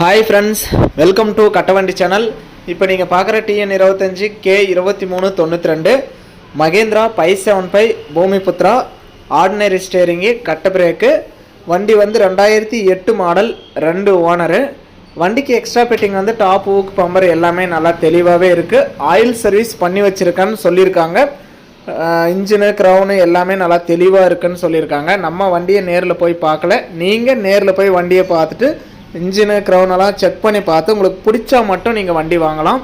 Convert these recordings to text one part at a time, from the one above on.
Hi friends welcome to Kattavandi channel இப்போ நீங்கள் பார்க்குற டிஎன் இருபத்தஞ்சி கே இருபத்தி மூணு தொண்ணூற்றி ரெண்டு Mahindra five seven five Bhumiputra ordinary steering கட்ட பிரேக்கு வண்டி வந்து ரெண்டாயிரத்தி எட்டு மாடல் ரெண்டு ஓனரு. வண்டிக்கு எக்ஸ்ட்ரா பெட்டிங் வந்து டாப் ஊக் பம்பர் எல்லாமே நல்லா தெளிவாகவே இருக்குது ஆயில் சர்வீஸ் பண்ணி வச்சுருக்கேன்னு சொல்லியிருக்காங்க. இன்ஜினு க்ரௌனு எல்லாமே நல்லா தெளிவாக இருக்குன்னு சொல்லியிருக்காங்க. நம்ம வண்டியை நேரில் போய் பார்க்கல. நீங்கள் நேரில் போய் வண்டியை பார்த்துட்டு இன்ஜினு க்ரௌனெல்லாம் செக் பண்ணி பார்த்து உங்களுக்கு பிடிச்சா மட்டும் நீங்கள் வண்டி வாங்கலாம்.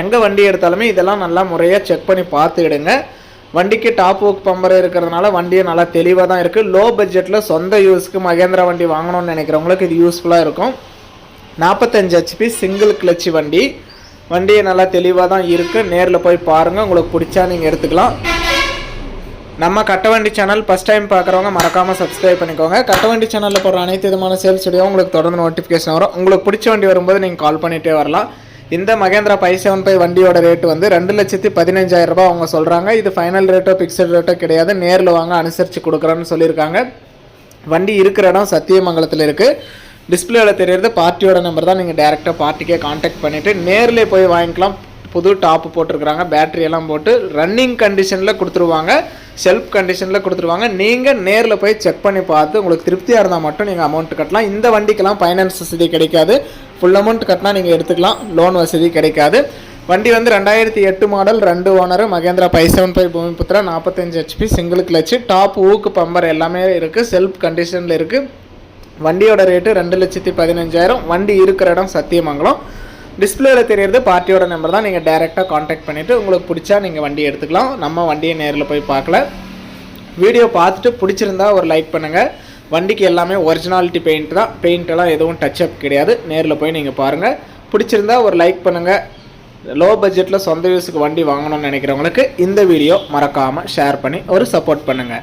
எங்கே வண்டி எடுத்தாலுமே இதெல்லாம் நல்லா முறையாக செக் பண்ணி பார்த்துக்கிடுங்க. வண்டிக்கு டாப் ஒர்க் பம்பர் இருக்கிறதுனால வண்டியும் நல்லா தெளிவாக தான் இருக்குது லோ பட்ஜெட்டில் சொந்த யூஸ்க்கு மகேந்திரா வண்டி வாங்கணும்னு நினைக்கிறவங்களுக்கு இது யூஸ்ஃபுல்லாக இருக்கும். நாற்பத்தஞ்சு ஹெச்பி சிங்கிள் கிளச்சி வண்டி. வண்டி நல்லா தெளிவாக தான் இருக்குது நேரில் போய் பாருங்கள் உங்களுக்கு பிடிச்சா நீங்கள் எடுத்துக்கலாம். நம்ம கட்டவண்டி சேனல் ஃபஸ்ட் டைம் பார்க்குறவங்க மறக்காமல் சப்ஸ்கிரைப் பண்ணிக்கோங்க. கட்டவண்டி சேனலில் போடுற அனைத்து விதமான சேல்ஸ் வீடியோ உங்களுக்கு தொடர்ந்து நோட்டிஃபிகேஷன் வரும். உங்களுக்கு பிடிச்ச வண்டி வரும்போது நீங்கள் கால் பண்ணிகிட்டே வரலாம். இந்த மகேந்திரா பை செவன் ஃபைவ் வண்டியோட ரேட் வந்து ரெண்டு லட்சத்தி பதினஞ்சாயிரம் ரூபாய் அவங்க சொல்கிறாங்க இது ஃபைனல் ரேட்டோ பிக்சட் ரேட்டோ கிடையாது. நேரில் வாங்க அனுசரித்து கொடுக்குறேன்னு சொல்லியிருக்காங்க. வண்டி இருக்கிற இடம் சத்தியமங்கலத்தில் இருக்குது டிஸ்பிளேவில் தெரியறது பார்ட்டியோட நம்பர் தான். நீங்கள் டேரெக்டாக பார்ட்டிக்கே காண்டாக்ட் பண்ணிவிட்டு நேரில் போய் வாங்கிக்கலாம். புது டாப்பு போட்டிருக்கிறாங்க. பேட்டரி எல்லாம் போட்டு ரன்னிங் கண்டிஷனில் கொடுத்துருவாங்க. செல்ஃப் கண்டிஷனில் கொடுத்துருவாங்க. நீங்கள் நேரில் போய் செக் பண்ணி பார்த்து உங்களுக்கு திருப்தியாக இருந்தால் மட்டும் நீங்கள் அமௌண்ட் கட்டலாம். இந்த வண்டிக்கெல்லாம் ஃபைனான்ஸ் வசதி கிடைக்காது. ஃபுல் அமௌண்ட் கட்டினா நீங்கள் எடுத்துக்கலாம். லோன் வசதி கிடைக்காது. வண்டி வந்து ரெண்டாயிரத்தி எட்டு மாடல் ரெண்டு owner Mahindra five seven five Bhumiputra நாற்பத்தஞ்சு HP single clutch top hook bumper எல்லாமே இருக்குது செல்ஃப் கண்டிஷனில் இருக்குது வண்டியோட ரேட்டு ரெண்டு லட்சத்தி பதினஞ்சாயிரம். வண்டி இருக்கிற இடம் சத்தியமங்கலம். டிஸ்பிளேல தெரியறது பார்ட்டியோட நம்பர் தான். நீங்கள் டேரெக்டாக காண்டாக்ட் பண்ணிவிட்டு உங்களுக்கு பிடிச்சா நீங்கள் வண்டி எடுத்துக்கலாம். நம்ம வண்டியை நேரில் போய் பார்க்கல. வீடியோ பார்த்துட்டு பிடிச்சிருந்தா ஒரு லைக் பண்ணுங்கள் வண்டிக்கு எல்லாமே ஒரிஜினாலிட்டி பெயிண்ட் தான். பெயிண்ட்டெல்லாம் எதுவும் டச் அப் கிடையாது. நேரில் போய் நீங்கள் பாருங்கள் பிடிச்சிருந்தா ஒரு லைக் பண்ணுங்கள் லோ பட்ஜெட்டில் சொந்த யூஸுக்கு வண்டி வாங்கணும்னு நினைக்கிறவங்களுக்கு இந்த வீடியோ மறக்காமல் ஷேர் பண்ணி ஒரு சப்போர்ட் பண்ணுங்கள்